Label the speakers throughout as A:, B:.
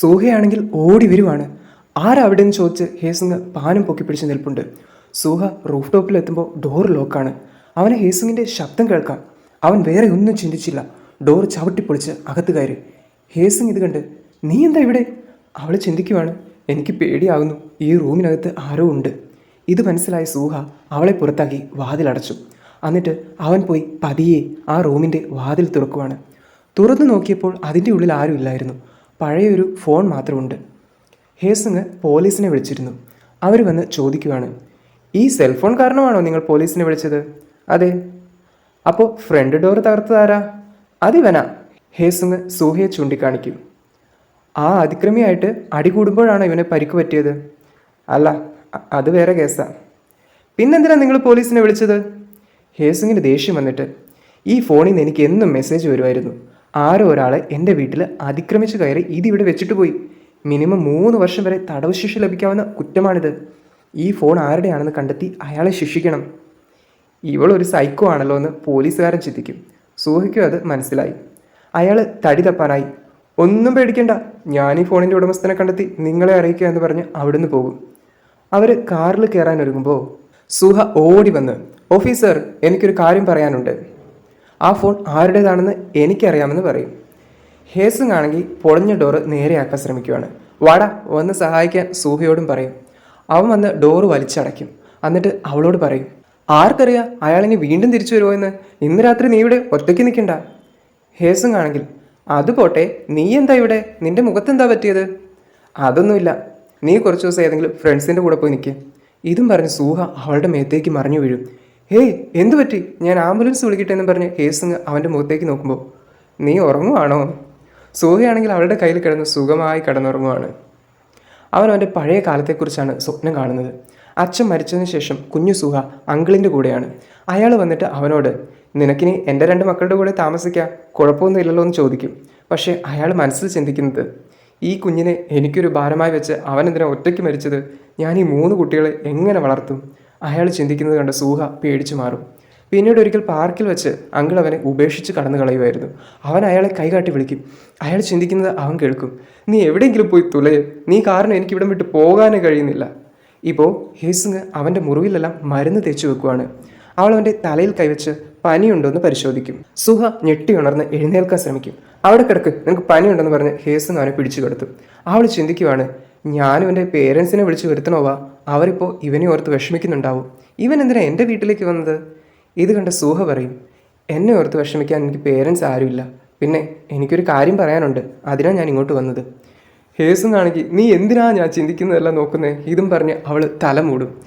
A: സൂഹയാണെങ്കിൽ ഓടി വരുവാണ്. ആരവിടെ നിന്ന് ചോദിച്ച് ഹേസുങ് പാനം പൊക്കി പിടിച്ച് നിൽപ്പുണ്ട്. സൂഹ റൂഫ് ടോപ്പിൽ എത്തുമ്പോൾ ഡോർ ലോക്കാണ് അവന് ഹേസിങ്ങിന്റെ ശബ്ദം കേൾക്കാം. അവൻ വേറെ ഒന്നും ചിന്തിച്ചില്ല. ഡോർ ചവിട്ടിപ്പൊളിച്ച് അകത്ത് കയറി. ഹേസുങ് ഇത് കണ്ട് നീ എന്താ ഇവിടെ? അവൾ ചിന്തിക്കുവാണ്. എനിക്ക് പേടിയാകുന്നു ഈ റൂമിനകത്ത് ആരോ ഉണ്ട്. ഇത് മനസ്സിലായ സൂഹ അവളെ പുറത്താക്കി വാതിലടച്ചു എന്നിട്ട് അവൻ പോയി പതിയെ ആ റൂമിന്റെ വാതിൽ തുറക്കുവാണ്. തുറന്നു നോക്കിയപ്പോൾ അതിന്റെ ഉള്ളിൽ ആരും ഇല്ലായിരുന്നു. പഴയൊരു ഫോൺ മാത്രമുണ്ട്. ഹേസുങ് പോലീസിനെ വിളിച്ചിരുന്നു. അവർ വന്ന് ചോദിക്കുവാണ് ഈ സെൽഫോൺ കാരണമാണോ നിങ്ങൾ പോലീസിനെ വിളിച്ചത്? അതെ. അപ്പോൾ ഫ്രണ്ട് ഡോർ തകർത്തതാരാ? അതിവന. ഹേസുങ് സൂഹയെ ചൂണ്ടിക്കാണിക്കും. ആ അതിക്രമിയായിട്ട് അടി കൂടുമ്പോഴാണ് ഇവന് പരിക്ക് പറ്റിയത്? അല്ല അത് വേറെ കേസാ. പിന്നെന്തിനാ നിങ്ങൾ പോലീസിനെ വിളിച്ചത്? ഹേസുങ്ങിന് ദേഷ്യം വന്നിട്ട്. ഈ ഫോണിൽ നിന്ന് എനിക്ക് എന്നും മെസ്സേജ് വരുമായിരുന്നു. ആരോ ഒരാളെ എന്റെ വീട്ടിൽ അതിക്രമിച്ച് കയറി ഇതിവിടെ വെച്ചിട്ട് പോയി. മിനിമം മൂന്ന് വർഷം വരെ തടവ് ശിക്ഷ ലഭിക്കാവുന്ന കുറ്റമാണിത്. ഈ ഫോൺ ആരുടെയാണെന്ന് കണ്ടെത്തി അയാളെ ശിക്ഷിക്കണം. ഇവളൊരു സൈക്കോ ആണല്ലോ എന്ന് പോലീസുകാരൻ ചിന്തിക്കും. സൂഹയ്ക്കും അത് മനസ്സിലായി. അയാൾ തടി തപ്പാനായി. ഒന്നും പേടിക്കണ്ട. ഞാൻ ഈ ഫോണിന്റെ ഉടമസ്ഥനെ കണ്ടെത്തി നിങ്ങളെ അറിയിക്കുക എന്ന് പറഞ്ഞ് അവിടുന്ന് പോകും. അവർ കാറിൽ കയറാൻ ഒരുങ്ങുമ്പോൾ സുഹ ഓടി വന്ന് ഓഫീസർ എനിക്കൊരു കാര്യം പറയാനുണ്ട്. ആ ഫോൺ ആരുടേതാണെന്ന് എനിക്കറിയാമെന്ന് പറയും. ഹേസുങ് ആണെങ്കിൽ പൊളഞ്ഞ ഡോറ് നേരെയാക്കാൻ ശ്രമിക്കുകയാണ് വാടാ വന്ന് സഹായിക്കാൻ സൂഹയോടും പറയും. അവൻ വന്ന് ഡോറ് വലിച്ചടയ്ക്കും. എന്നിട്ട് അവളോട് പറയും ആർക്കറിയാം അയാളിനി വീണ്ടും തിരിച്ചു വരുമോ എന്ന്? ഇന്ന് രാത്രി നീ ഇവിടെ ഒറ്റയ്ക്ക് നിൽക്കണ്ട. ഹേസുങ് ആണെങ്കിൽ അത് പോട്ടെ നീ എന്താ ഇവിടെ? നിന്റെ മുഖത്തെന്താ പറ്റിയത്? അതൊന്നുമില്ല. നീ കുറച്ച് ദിവസം ഏതെങ്കിലും ഫ്രണ്ട്സിന്റെ കൂടെ പോയി നിൽക്കുക ഇതും പറഞ്ഞ് സൂഹ അവളുടെ മേത്തേക്ക് മറിഞ്ഞു വീഴും. ഹേയ് എന്തു പറ്റി? ഞാൻ ആംബുലൻസ് വിളിക്കട്ടെ എന്ന് പറഞ്ഞ് കേസ് അവന്റെ മുഖത്തേക്ക് നോക്കുമ്പോൾ നീ ഉറങ്ങുവാണോ? സൂഹയാണെങ്കിൽ അവളുടെ കയ്യിൽ കിടന്ന് സുഖമായി കിടന്നുറങ്ങുവാണ്. അവൻ അവന്റെ പഴയ കാലത്തെക്കുറിച്ചാണ് സ്വപ്നം കാണുന്നത്. അച്ഛൻ മരിച്ചതിന് ശേഷം കുഞ്ഞു സുഹ അങ്കിളിന്റെ കൂടെയാണ്. അയാൾ വന്നിട്ട് അവനോട് നിനക്കിനി എന്റെ രണ്ട് മക്കളുടെ കൂടെ താമസിക്കാം കുഴപ്പമൊന്നും ഇല്ലല്ലോ എന്ന് ചോദിക്കും. പക്ഷേ അയാൾ മനസ്സിൽ ചിന്തിക്കുന്നത് ഈ കുഞ്ഞിനെ എനിക്കൊരു ഭാരമായി വെച്ച് അവൻ എന്തിനാ ഒറ്റയ്ക്ക് മരിച്ചത്? ഞാൻ ഈ മൂന്ന് കുട്ടികളെ എങ്ങനെ വളർത്തും? അയാൾ ചിന്തിക്കുന്നത് കണ്ട് സൂഹ പേടിച്ചു മാറും. പിന്നീട് ഒരിക്കൽ പാർക്കിൽ വെച്ച് അങ്കിൾ അവനെ ഉപേക്ഷിച്ച് കടന്നു കളയുമായിരുന്നു. അവൻ അയാളെ കൈകാട്ടി വിളിക്കും. അയാൾ ചിന്തിക്കുന്നത് അവൻ കേൾക്കും. നീ എവിടെയെങ്കിലും പോയി തുലയെ നീ കാരണം എനിക്ക് ഇവിടം വിട്ട് പോകാനേ കഴിയുന്നില്ല. ഇപ്പോൾ ഹേസിങ് അവന്റെ മുറിവിലെല്ലാം മരുന്ന് തേച്ചു വെക്കുവാണ്. അവൾ അവന്റെ തലയിൽ കൈവച്ച് പനിയുണ്ടോയെന്ന് പരിശോധിക്കും. സുഹ ഞെട്ടി ഉണർന്ന് എഴുന്നേൽക്കാൻ ശ്രമിക്കും. അവിടെ കിടക്ക്. നിനക്ക് പനിയുണ്ടെന്ന് പറഞ്ഞ് ഹേസിങ് അവനെ പിടിച്ചു കിടത്തും. അവൾ ചിന്തിക്കുവാണ് ഞാനും എന്റെ പേരൻസിനെ വിളിച്ചു വരുത്തണോവാ അവരിപ്പോൾ ഇവനെ ഓർത്ത് വിഷമിക്കുന്നുണ്ടാവും. ഇവൻ എന്തിനാ എന്റെ വീട്ടിലേക്ക് വന്നത്? ഇത് കണ്ട സൂഹ പറയും. എന്നെ ഓർത്ത് വിഷമിക്കാൻ എനിക്ക് പേരൻസ് ആരുമില്ല. പിന്നെ എനിക്കൊരു കാര്യം പറയാനുണ്ട്. അതിനാണ് ഞാൻ ഇങ്ങോട്ട് വന്നത്. ഹേസും കാണിക്ക് നീ എന്തിനാ ഞാൻ ചിന്തിക്കുന്നതെല്ലാം നോക്കുന്നേ? ഇതും പറഞ്ഞ് അവൾ തല മൂടും.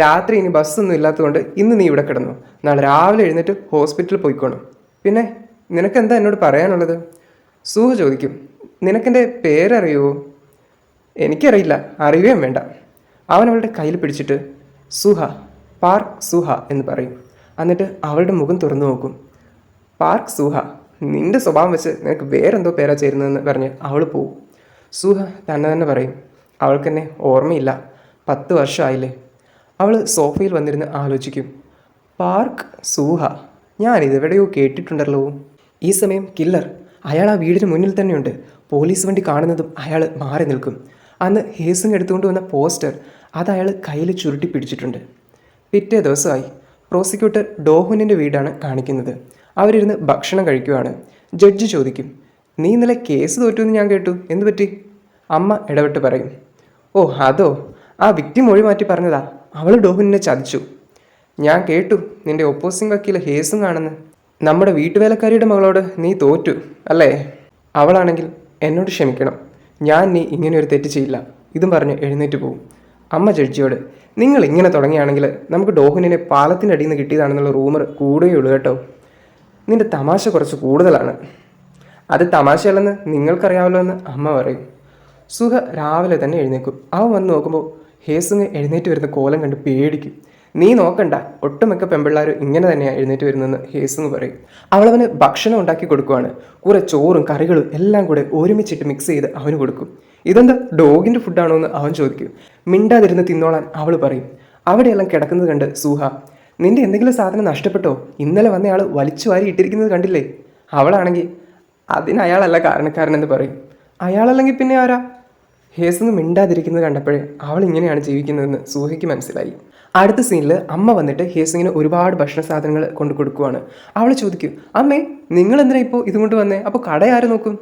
A: രാത്രി ഇനി ബസ്സൊന്നും ഇല്ലാത്തതുകൊണ്ട് ഇന്ന് നീ ഇവിടെ കിടന്നു. നാളെ രാവിലെ എഴുന്നേറ്റ് ഹോസ്പിറ്റലിൽ പോയിക്കോണം. പിന്നെ നിനക്കെന്താ എന്നോട് പറയാനുള്ളത്? സൂഹ ചോദിക്കും നിനക്കെന്റെ പേരറിയുമോ എനിക്കറിയില്ല അറിയുകയും വേണ്ട. അവൻ അവളുടെ കയ്യിൽ പിടിച്ചിട്ട് സുഹ പാർക്ക് സുഹ എന്ന് പറയും. എന്നിട്ട് അവളുടെ മുഖം തുറന്നു നോക്കും. പാർക്ക് സുഹ നിന്റെ സ്വഭാവം വെച്ച് നിനക്ക് വേറെന്തോ പേരാ ചേരുന്നതെന്ന് പറഞ്ഞ് അവൾ പോവും. സുഹ തന്നെ തന്നെ പറയും. അവൾക്കെന്നെ ഓർമ്മയില്ല പത്ത് വർഷമായില്ലേ അവൾ സോഫയിൽ വന്നിരുന്ന് ആലോചിക്കും. പാർക്ക് സൂഹ ഞാൻ ഇതെവിടെയോ കേട്ടിട്ടുണ്ടല്ലോ. ഈ സമയം കില്ലർ അയാൾ ആ വീടിന് മുന്നിൽ തന്നെയുണ്ട്. പോലീസ് വണ്ടി കാണുന്നതും അയാൾ മാറി നിൽക്കും. അന്ന് ഹേസിങ് എടുത്തുകൊണ്ട് വന്ന പോസ്റ്റർ അത് അയാൾ കയ്യിൽ ചുരുട്ടി പിടിച്ചിട്ടുണ്ട്. പിറ്റേ ദിവസമായി പ്രോസിക്യൂട്ടർ ഡോഹുനിന്റെ വീടാണ് കാണിക്കുന്നത്. അവരിരുന്ന് ഭക്ഷണം കഴിക്കുവാണ്. ജഡ്ജി ചോദിക്കും നീ ഇന്നലെ കേസ് തോറ്റു എന്ന് ഞാൻ കേട്ടു. എന്ത് പറ്റി? അമ്മ ഇടപെട്ട് പറയും ഓ അതോ? ആ വ്യക്തി മൊഴി മാറ്റി പറഞ്ഞതാ. അവൾ ഡോഹുനിനെ ചതിച്ചു. ഞാൻ കേട്ടു നിന്റെ ഒപ്പോസിംഗ് വക്കീൽ ഹേസും കാണുന്നു. നമ്മുടെ വീട്ടുവേലക്കാരിയുടെ മകളോട് നീ തോറ്റു അല്ലേ? അവളാണെങ്കിൽ എന്നോട് ക്ഷമിക്കണം. ഞാൻ നീ ഇങ്ങനെ ഒരു തെറ്റ് ചെയ്യില്ല. ഇതും പറഞ്ഞ് എഴുന്നേറ്റ് പോകും അമ്മ ജഡ്ജിയോട് നിങ്ങൾ ഇങ്ങനെ തുടങ്ങിയാണെങ്കിൽ നമുക്ക് ഡോഹുനിനെ പാലത്തിന്റെ അടിയിൽ നിന്ന് കിട്ടിയതാണെന്നുള്ള റൂമർ കൂടുകയുള്ളൂ കേട്ടോ. നിന്റെ തമാശ കുറച്ച് കൂടുതലാണ്. അത് തമാശയല്ലെന്ന് നിങ്ങൾക്കറിയാമല്ലോ എന്ന് അമ്മ പറയും. സുഹ രാവിലെ തന്നെ എഴുന്നേക്കും അവൻ വന്ന് നോക്കുമ്പോൾ ഹേസുങ് എഴുന്നേറ്റ് വരുന്ന കോലം കണ്ട് പേടിക്കും. നീ നോക്കണ്ട. ഒട്ടുമിക്ക പെമ്പിള്ളാർ ഇങ്ങനെ തന്നെയാണ് എഴുന്നേറ്റ് വരുന്നതെന്ന് ഹേസ് എന്ന് പറയും. അവളവന് ഭക്ഷണം ഉണ്ടാക്കി കൊടുക്കുവാണ്. കുറെ ചോറും കറികളും എല്ലാം കൂടെ ഒരുമിച്ചിട്ട് മിക്സ് ചെയ്ത് അവന് കൊടുക്കും. ഇതെന്താ? ഡോഗിന്റെ ഫുഡാണോ എന്ന് അവൻ ചോദിക്കും. മിണ്ടാതിരുന്ന് തിന്നോളാൻ അവൾ പറയും. അവിടെയെല്ലാം കിടക്കുന്നത് കണ്ട് സൂഹ നിന്റെ എന്തെങ്കിലും സാധനം നഷ്ടപ്പെട്ടോ? ഇന്നലെ വന്നയാൾ വലിച്ചു വാരി ഇട്ടിരിക്കുന്നത് കണ്ടില്ലേ? അവളാണെങ്കിൽ അതിന് അയാളല്ല കാരണക്കാരനെന്ന് പറയും. അയാളല്ലെങ്കിൽ പിന്നെ ആരാ? ഹേസൊന്നും മിണ്ടാതിരിക്കുന്നത് കണ്ടപ്പോഴേ അവൾ ഇങ്ങനെയാണ് ജീവിക്കുന്നതെന്ന് സൂഹയ്ക്ക് മനസ്സിലായി. അടുത്ത സീനിൽ അമ്മ വന്നിട്ട് ഹേസിങ്ങിന് ഒരുപാട് ഭക്ഷണ സാധനങ്ങൾ കൊണ്ട് കൊടുക്കുവാണ്. അവൾ ചോദിക്കും അമ്മേ നിങ്ങൾ എന്തിനാ ഇപ്പോൾ ഇതും കൊണ്ട് വന്നേ? അപ്പോൾ കട ആര് നോക്കും?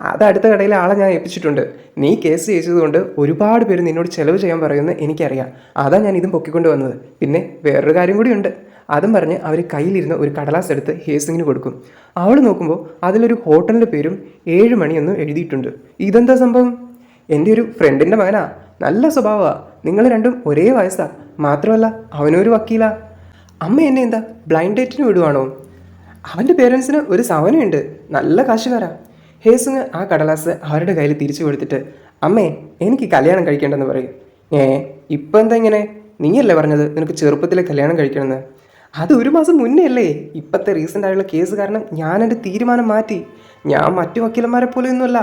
A: അത് അടുത്ത കടയിലെ ആളെ ഞാൻ ഏൽപ്പിച്ചിട്ടുണ്ട്. നീ കേസ് ചെയ്തതുകൊണ്ട് ഒരുപാട് പേര് നിന്നോട് ചെലവ് ചെയ്യാൻ പറയുമെന്ന് എനിക്കറിയാം. അതാ ഞാൻ ഇതും പൊക്കിക്കൊണ്ട് വന്നത്. പിന്നെ വേറൊരു കാര്യം കൂടിയുണ്ട് അതും പറഞ്ഞ് അവർ കയ്യിലിരുന്ന ഒരു കടലാസ് എടുത്ത് ഹേസിങ്ങിന് കൊടുക്കും. അവൾ നോക്കുമ്പോൾ അതിലൊരു ഹോട്ടലിന്റെ പേരും ഏഴ് മണിയെന്നും എഴുതിയിട്ടുണ്ട്. ഇതെന്താ സംഭവം? എന്റെ ഒരു ഫ്രണ്ടിന്റെ മകനാ. നല്ല സ്വഭാവമാണ് നിങ്ങൾ രണ്ടും ഒരേ വയസ്സാ. മാത്രമല്ല അവനൊരു വക്കീലാ. അമ്മ എന്നെ എന്താ ബ്ലൈൻഡ് ഡേറ്റിന് വിടുവാണോ? അവന്റെ പേരൻസിന് ഒരു സവനയുണ്ട്. നല്ല കാശുകാരാ. ഹേസുങ് ആ കടലാസ് അവരുടെ കയ്യിൽ തിരിച്ചു കൊടുത്തിട്ട് അമ്മേ എനിക്ക് കല്യാണം കഴിക്കേണ്ടെന്ന് പറയും. ഏ ഇപ്പം എന്താ ഇങ്ങനെ? നീയല്ലേ പറഞ്ഞത്? നിനക്ക് ചെറുപ്പത്തിലെ കല്യാണം കഴിക്കണമെന്ന്. അത് ഒരു മാസം മുന്നേ അല്ലേ? ഇപ്പോഴത്തെ റീസെന്റ് ആയുള്ള കേസ് കാരണം ഞാൻ എന്റെ തീരുമാനം മാറ്റി. ഞാൻ മറ്റു വക്കീലന്മാരെ പോലെ ഒന്നുമല്ല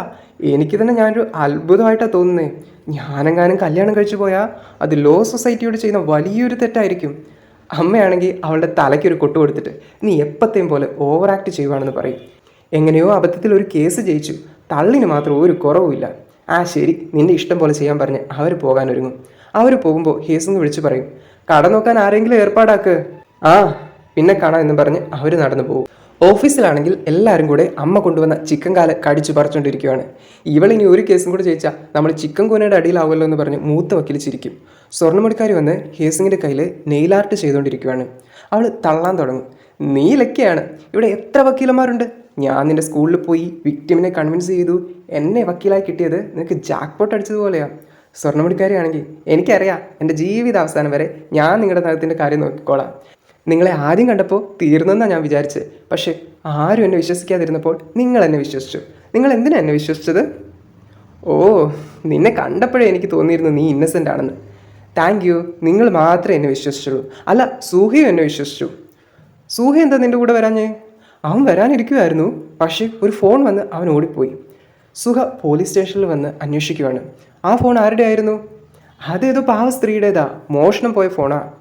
A: എനിക്ക് തന്നെ ഞാനൊരു അത്ഭുതമായിട്ടാണ് തോന്നുന്നത് ഞാനെങ്ങാനും കല്യാണം കഴിച്ചു പോയാൽ അത് ലോ സൊസൈറ്റിയോട് ചെയ്യുന്ന വലിയൊരു തെറ്റായിരിക്കും. അമ്മയാണെങ്കിൽ അവളുടെ തലയ്ക്കൊരു കൊട്ടു കൊടുത്തിട്ട് നീ എപ്പത്തെയും പോലെ ഓവർ ആക്ട് ചെയ്യുവാണെന്ന് പറയും. എങ്ങനെയോ അബദ്ധത്തിൽ ഒരു കേസ് ജയിച്ചു. തള്ളിന് മാത്രം ഒരു കുറവുമില്ല ആ ശരി നിന്റെ ഇഷ്ടം പോലെ ചെയ്യാൻ പറഞ്ഞ് അവർ പോകാനൊരുങ്ങും. അവർ പോകുമ്പോൾ ഹേസുന്ന് വിളിച്ചു പറയും കട നോക്കാൻ ആരെങ്കിലും ഏർപ്പാടാക്ക്? ആ പിന്നെ കാണാം എന്ന് പറഞ്ഞ് അവർ നടന്നു പോകും. ഓഫീസിലാണെങ്കിൽ എല്ലാവരും കൂടെ അമ്മ കൊണ്ടുവന്ന ചിക്കൻ കാല കടിച്ചു പറിച്ചുകൊണ്ടിരിക്കുകയാണ് ഇവളിനി ഒരു കേസും കൂടെ ജയിച്ചാൽ നമ്മൾ ചിക്കൻ കൂനയുടെ അടിയിലാവുമല്ലോ എന്ന് പറഞ്ഞ് മൂത്ത വക്കീൽ ചിരിക്കും. സ്വർണമുടിക്കാരി വന്ന് ഹേസിങ്ങിന്റെ കയ്യിൽ നെയിൽ ആർട്ട് ചെയ്തുകൊണ്ടിരിക്കുകയാണ് അവൾ തള്ളാൻ തുടങ്ങും. നീ ലക്കിയാണ് ഇവിടെ എത്ര വക്കീലന്മാരുണ്ട്? ഞാൻ നിന്റെ സ്കൂളിൽ പോയി വിക്ടിമിനെ കൺവിൻസ് ചെയ്തു. എന്നെ വക്കീലായി കിട്ടിയത് നിനക്ക് ജാക്ക്പോട്ട് അടിച്ചതുപോലെയാണ് സ്വർണമുടിക്കാരിയാണെങ്കിൽ എനിക്കറിയാം എന്റെ ജീവിത അവസാനം വരെ ഞാൻ നിങ്ങളുടെ നഗത്തിന്റെ കാര്യം നോക്കിക്കോളാം. നിങ്ങളെ ആദ്യം കണ്ടപ്പോൾ തീർന്നെന്നാണ് ഞാൻ വിചാരിച്ചത്. പക്ഷേ ആരും എന്നെ വിശ്വസിക്കാതിരുന്നപ്പോൾ നിങ്ങൾ എന്നെ വിശ്വസിച്ചു. നിങ്ങൾ എന്തിനാണ് എന്നെ വിശ്വസിച്ചത്? ഓ നിന്നെ കണ്ടപ്പോഴേ എനിക്ക് തോന്നിയിരുന്നു നീ ഇന്നസെന്റ് ആണെന്ന്. താങ്ക് യു നിങ്ങൾ മാത്രമേ എന്നെ വിശ്വസിച്ചുള്ളൂ. അല്ല സൂഹയും എന്നെ വിശ്വസിച്ചു. സൂഹ എന്താ നിന്റെ കൂടെ വരാഞ്ഞേ? അവൻ വരാനിരിക്കുമായിരുന്നു പക്ഷേ ഒരു ഫോൺ വന്ന് അവൻ ഓടിപ്പോയി. സുഹ പോലീസ് സ്റ്റേഷനിൽ വന്ന് അന്വേഷിക്കുകയാണ് ആ ഫോൺ ആരുടെ ആയിരുന്നു? അതേതോ പാവ സ്ത്രീയുടേതാ. മോഷണം പോയ ഫോണാ.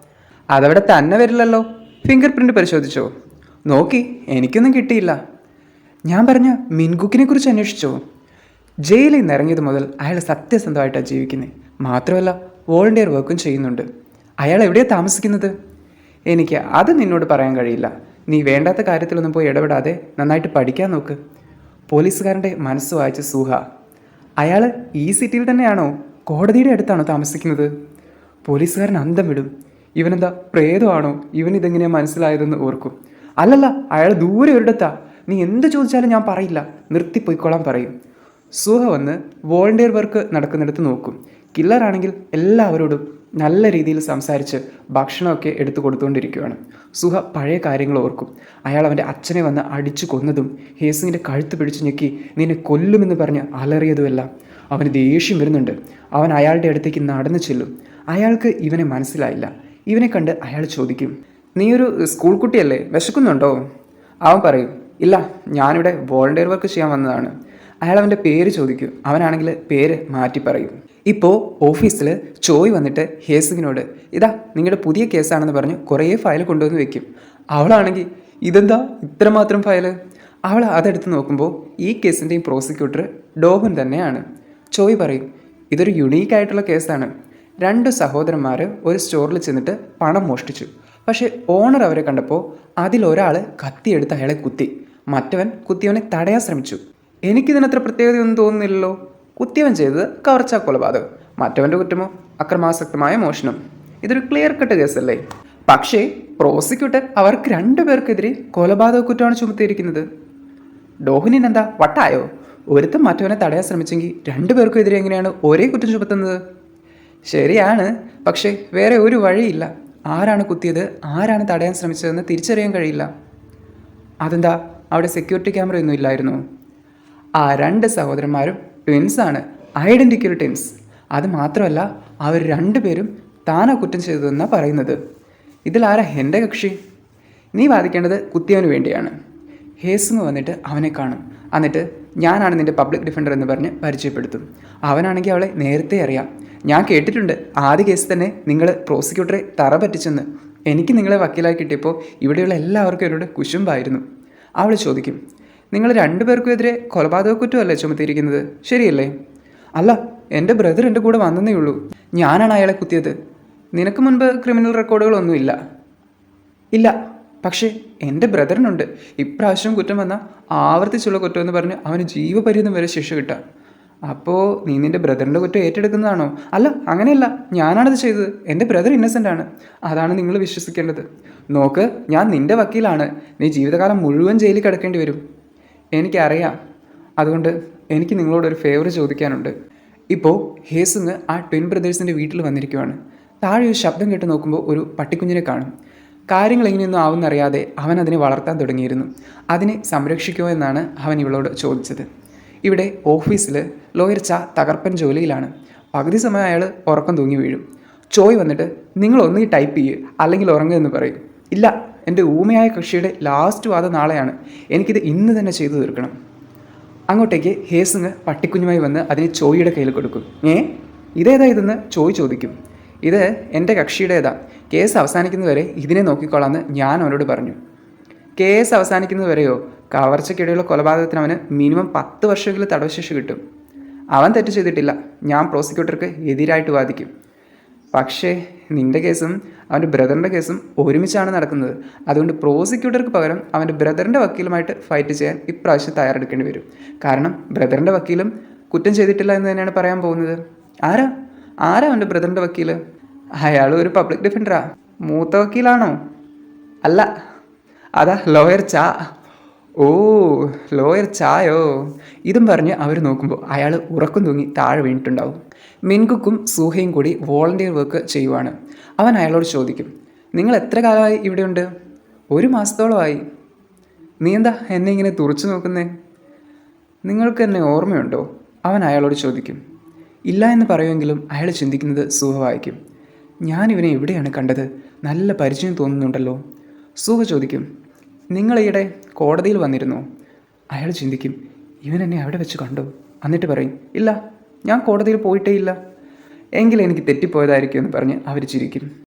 A: അതവിടെ തന്നെ വരില്ലല്ലോ. ഫിംഗർ പ്രിന്റ് പരിശോധിച്ചോ? നോക്കി എനിക്കൊന്നും കിട്ടിയില്ല. ഞാൻ പറഞ്ഞ മിൻകുക്കിനെ കുറിച്ച് അന്വേഷിച്ചോ? ജയിലിൽ നിന്ന് ഇറങ്ങിയത് മുതൽ അയാൾ സത്യസന്ധമായിട്ടാണ് ജീവിക്കുന്നത് മാത്രമല്ല വോളണ്ടിയർ വർക്കും ചെയ്യുന്നുണ്ട്. അയാൾ എവിടെയാണ് താമസിക്കുന്നത്? എനിക്ക് അത് നിന്നോട് പറയാൻ കഴിയില്ല. നീ വേണ്ടാത്ത കാര്യത്തിലൊന്നും പോയി ഇടപെടാതെ നന്നായിട്ട് പഠിക്കാൻ നോക്ക്. പോലീസുകാരന്റെ മനസ്സ് വായിച്ച സൂഹ. അയാൾ ഈ സിറ്റിയിൽ തന്നെയാണോ? കോടതിയുടെ അടുത്താണോ താമസിക്കുന്നത്? പോലീസുകാരൻ അന്തം വിടും. ഇവനെന്താ പ്രേതമാണോ? ഇവൻ ഇതെങ്ങനെയാ മനസ്സിലായതെന്ന് ഓർക്കും. അല്ലല്ല അയാൾ ദൂരെ ഒരിടത്താ. നീ എന്ത് ചോദിച്ചാലും ഞാൻ പറയില്ല. നിർത്തിപ്പോയിക്കോളാൻ പറയും. സുഹ വന്ന് വോളണ്ടിയർ വർക്ക് നടക്കുന്നിടത്ത് നോക്കും. കില്ലറാണെങ്കിൽ എല്ലാവരോടും നല്ല രീതിയിൽ സംസാരിച്ച് ഭക്ഷണമൊക്കെ എടുത്തു കൊടുത്തുകൊണ്ടിരിക്കുകയാണ് സുഹ പഴയ കാര്യങ്ങൾ ഓർക്കും. അയാൾ അവന്റെ അച്ഛനെ വന്ന് അടിച്ചു കൊന്നതും ഹേസിങ്ങിന്റെ കഴുത്ത് പിടിച്ചു ഞെക്കി നിന്നെ കൊല്ലുമെന്ന് പറഞ്ഞ് അലറിയതുമെല്ലാം അവന് ദേഷ്യം വരുന്നുണ്ട്. അവൻ അയാളുടെ അടുത്തേക്ക് നടന്നു ചെല്ലും. അയാൾക്ക് ഇവനെ മനസ്സിലായില്ല. ഇവനെ കണ്ട് അയാൾ ചോദിക്കും നീ ഒരു സ്കൂൾ കുട്ടിയല്ലേ? വിശക്കുന്നുണ്ടോ? അവൻ പറയും ഇല്ല ഞാനിവിടെ വോളണ്ടിയർ വർക്ക് ചെയ്യാൻ വന്നതാണ്. അയാൾ അവന്റെ പേര് ചോദിക്കും അവനാണെങ്കിൽ പേര് മാറ്റി പറയും. ഇപ്പോൾ ഓഫീസിൽ ചോയ് വന്നിട്ട് ഹേസിങ്ങിനോട് ഇതാ നിങ്ങളുടെ പുതിയ കേസാണെന്ന് പറഞ്ഞ് കുറേ ഫയൽ കൊണ്ടുവന്ന് വെക്കും. അവളാണെങ്കിൽ ഇതെന്താ ഇത്രമാത്രം ഫയൽ അവൾ അതെടുത്ത് നോക്കുമ്പോൾ ഈ കേസിന്റെയും പ്രോസിക്യൂട്ടർ ഡോബൻ തന്നെയാണ്. ചോയ് പറയും ഇതൊരു യുണീക്ക് ആയിട്ടുള്ള കേസാണ്. രണ്ട് സഹോദരന്മാർ ഒരു സ്റ്റോറിൽ ചെന്നിട്ട് പണം മോഷ്ടിച്ചു. പക്ഷേ ഓണർ അവരെ കണ്ടപ്പോൾ അതിലൊരാൾ കത്തിയെടുത്ത് അയാളെ കുത്തി. മറ്റവൻ കുത്തിയവനെ തടയാൻ ശ്രമിച്ചു. എനിക്കിതിനത്ര പ്രത്യേകതയൊന്നും തോന്നുന്നില്ലല്ലോ. കുത്തിയവൻ ചെയ്തത് കവർച്ചാ കൊലപാതകം. മറ്റവന്റെ കുറ്റമോ? അക്രമാസക്തമായ മോഷണം. ഇതൊരു ക്ലിയർ കട്ട് കേസല്ലേ? പക്ഷേ പ്രോസിക്യൂട്ടർ അവർക്ക് രണ്ടുപേർക്കെതിരെ കൊലപാതക കുറ്റമാണ് ചുമത്തിയിരിക്കുന്നത്. ഡോഹിനിൻ എന്താ? വട്ടായോ? ഒരുത്തൻ മറ്റവനെ തടയാൻ ശ്രമിച്ചെങ്കിൽ രണ്ടുപേർക്കും എതിരെ എങ്ങനെയാണ് ഒരേ കുറ്റം ചുമത്തുന്നത്? ശരിയാണ്. പക്ഷേ വേറെ ഒരു വഴിയില്ല. ആരാണ് കുത്തിയത്? ആരാണ് തടയാൻ ശ്രമിച്ചതെന്ന് തിരിച്ചറിയാൻ കഴിയില്ല. അതെന്താ? അവിടെ സെക്യൂരിറ്റി ക്യാമറ ഒന്നും ഇല്ലായിരുന്നു. ആ രണ്ട് സഹോദരന്മാരും ട്വിൻസാണ് ഐഡന്റിക്കൽ ട്വിൻസ് അത് മാത്രമല്ല അവർ രണ്ടുപേരും താനാ കുറ്റം ചെയ്തതെന്നാണ് പറയുന്നത്. ഇതിലാരാ എന്റെ കക്ഷി? നീ വാദിക്കേണ്ടത് കുത്തിയവന് വേണ്ടിയാണ്. ഹേസുങ് വന്നിട്ട് അവനെ കാണും. എന്നിട്ട് ഞാനാണ് നിന്റെ പബ്ലിക് ഡിഫൻഡർ എന്ന് പറഞ്ഞ് പരിചയപ്പെടുത്തും. അവനാണെങ്കിൽ അവളെ നേരത്തെ അറിയാം. ഞാൻ കേട്ടിട്ടുണ്ട്. ആദ്യ കേസ് തന്നെ നിങ്ങൾ പ്രോസിക്യൂട്ടറെ തറ പറ്റിച്ചെന്ന്. എനിക്ക് നിങ്ങളെ വക്കീലായി കിട്ടിയപ്പോൾ ഇവിടെയുള്ള എല്ലാവർക്കും എന്നോട് കുശുമ്പായിരുന്നു. അവൾ ചോദിക്കും
B: നിങ്ങൾ രണ്ടുപേർക്കും എതിരെ കൊലപാതക കുറ്റമല്ലേ ചുമത്തിയിരിക്കുന്നത്? ശരിയല്ലേ? അല്ല എന്റെ ബ്രദർ എന്റെ കൂടെ വന്നതേ ഉള്ളൂ. ഞാനാണ് അയാളെ കുത്തിയത്. നിനക്ക് മുൻപ് ക്രിമിനൽ റെക്കോർഡുകളൊന്നുമില്ല ഇല്ല. പക്ഷേ എന്റെ ബ്രദറിനുണ്ട് ഇപ്രാവശ്യം കുറ്റം വന്നാൽ ആവർത്തിച്ചുള്ള കുറ്റമെന്ന് പറഞ്ഞ് അവന് ജീവപര്യന്തം വരെ ശിക്ഷ കിട്ടാം. അപ്പോൾ നീ നിന്റെ ബ്രദറിന്റെ കുറ്റം ഏറ്റെടുക്കുന്നതാണോ? അല്ല അങ്ങനെയല്ല. ഞാനാണത് ചെയ്തത്. എന്റെ ബ്രദർ ഇന്നസെന്റ് ആണ്. അതാണ് നിങ്ങൾ വിശ്വസിക്കേണ്ടത്. നോക്ക് ഞാൻ നിന്റെ വക്കീലാണ്. നീ ജീവിതകാലം മുഴുവൻ ജയിലിൽ കിടക്കേണ്ടി വരും. എനിക്കറിയാം. അതുകൊണ്ട് എനിക്ക് നിങ്ങളോടൊരു ഫേവർ ചോദിക്കാനുണ്ട്. ഇപ്പോൾ ഹേസുങ് ആ ട്വിൻ ബ്രദേഴ്സിന്റെ വീട്ടിൽ വന്നിരിക്കുവാണ്. താഴെ ഒരു ശബ്ദം കേട്ട് നോക്കുമ്പോൾ ഒരു പട്ടിക്കുഞ്ഞിനെ കാണും. കാര്യങ്ങൾ എങ്ങനെയൊന്നും ആവുമെന്നറിയാതെ അവൻ അതിനെ വളർത്താൻ തുടങ്ങിയിരുന്നു. അതിനെ സംരക്ഷിക്കുമോ എന്നാണ് അവൻ ഇവളോട് ചോദിച്ചത്. ഇവിടെ ഓഫീസിൽ ലോയർ ച തകർപ്പൻ ജോലിയിലാണ്. പകുതി സമയം അയാൾ ഉറക്കം തൂങ്ങി വീഴും. ചോയ് വന്നിട്ട് നിങ്ങൾ ഒന്നുകിൽ ടൈപ്പ് ചെയ്യുക അല്ലെങ്കിൽ ഉറങ്ങുക എന്ന് പറയും. ഇല്ല എന്റെ ഊമയായ കക്ഷിയുടെ ലാസ്റ്റ് വാദം നാളെയാണ്. എനിക്കിത് ഇന്ന് തന്നെ ചെയ്തു തീർക്കണം. അങ്ങോട്ടേക്ക് ഹേസിങ് പട്ടിക്കുഞ്ഞുമായി വന്ന് അതിനെ ചോയിയുടെ കയ്യിൽ കൊടുക്കും. ഏ? ഇതേതാ ഇതെന്ന്? ചോയ് ചോദിക്കും. ഇത് എന്റെ കക്ഷിയുടേതാ. കേസ് അവസാനിക്കുന്നതുവരെ ഇതിനെ നോക്കിക്കോളാമെന്ന് ഞാൻ അവനോട് പറഞ്ഞു. കേസ് അവസാനിക്കുന്നതുവരെയോ കവർച്ചയ്ക്കിടെയുള്ള കൊലപാതകത്തിന് അവന് മിനിമം പത്ത് വർഷമെങ്കിലും തടവ് ശിക്ഷ കിട്ടും. അവൻ തെറ്റ് ചെയ്തിട്ടില്ല. ഞാൻ പ്രോസിക്യൂട്ടർക്ക് എതിരായിട്ട് വാദിക്കും. പക്ഷേ നിന്റെ കേസും അവന്റെ ബ്രദറിന്റെ കേസും ഒരുമിച്ചാണ് നടക്കുന്നത്. അതുകൊണ്ട് പ്രോസിക്യൂട്ടർക്ക് പകരം അവന്റെ ബ്രദറിന്റെ വക്കീലുമായിട്ട് ഫൈറ്റ് ചെയ്യാൻ ഇപ്രാവശ്യം തയ്യാറെടുക്കേണ്ടി വരും. കാരണം ബ്രദറിന്റെ വക്കീലും കുറ്റം ചെയ്തിട്ടില്ല എന്ന് തന്നെയാണ് പറയാൻ പോകുന്നത്. ആരാ? ആരാ അവന്റെ ബ്രദറിന്റെ വക്കീൽ അയാൾ ഒരു പബ്ലിക് ഡിഫൻഡറാ മൂത്ത വക്കീലാണോ? അല്ല. അതാ ലോയർ ചാ. ഓ ലോയർ ചായോ? ഇതും പറഞ്ഞ് അവർ നോക്കുമ്പോൾ അയാൾ ഉറക്കം തൂങ്ങി താഴെ വീണിട്ടുണ്ടാവും. മിൻകുക്കും സൂഹയും കൂടി വോളണ്ടിയർ വർക്ക് ചെയ്യുവാണ്. അവൻ അയാളോട് ചോദിക്കും നിങ്ങൾ എത്ര കാലമായി ഇവിടെയുണ്ട്? ഒരു മാസത്തോളമായി. നീ എന്താ എന്നെ ഇങ്ങനെ തുറച്ചു നോക്കുന്നേ? നിങ്ങൾക്ക് എന്നെ ഓർമ്മയുണ്ടോ? അവൻ അയാളോട് ചോദിക്കും. ഇല്ല എന്ന് പറയുമെങ്കിലും അയാൾ ചിന്തിക്കുന്നത് സുഖമായിരിക്കും ഞാൻ ഇവനെ എവിടെയാണ് കണ്ടത്? നല്ല പരിചയം തോന്നുന്നുണ്ടല്ലോ. സൂഹ ചോദിക്കും നിങ്ങൾ ഈയിടെ കോടതിയിൽ വന്നിരുന്നു. അയാൾ ചിന്തിക്കും ഇവൻ എന്നെ അവിടെ വെച്ച് കണ്ടു? എന്നിട്ട് പറയും ഇല്ല ഞാൻ കോടതിയിൽ പോയിട്ടേ ഇല്ല എങ്കിൽ എനിക്ക് തെറ്റിപ്പോയതായിരിക്കും എന്ന് പറഞ്ഞ് അവർ ചിരിക്കും.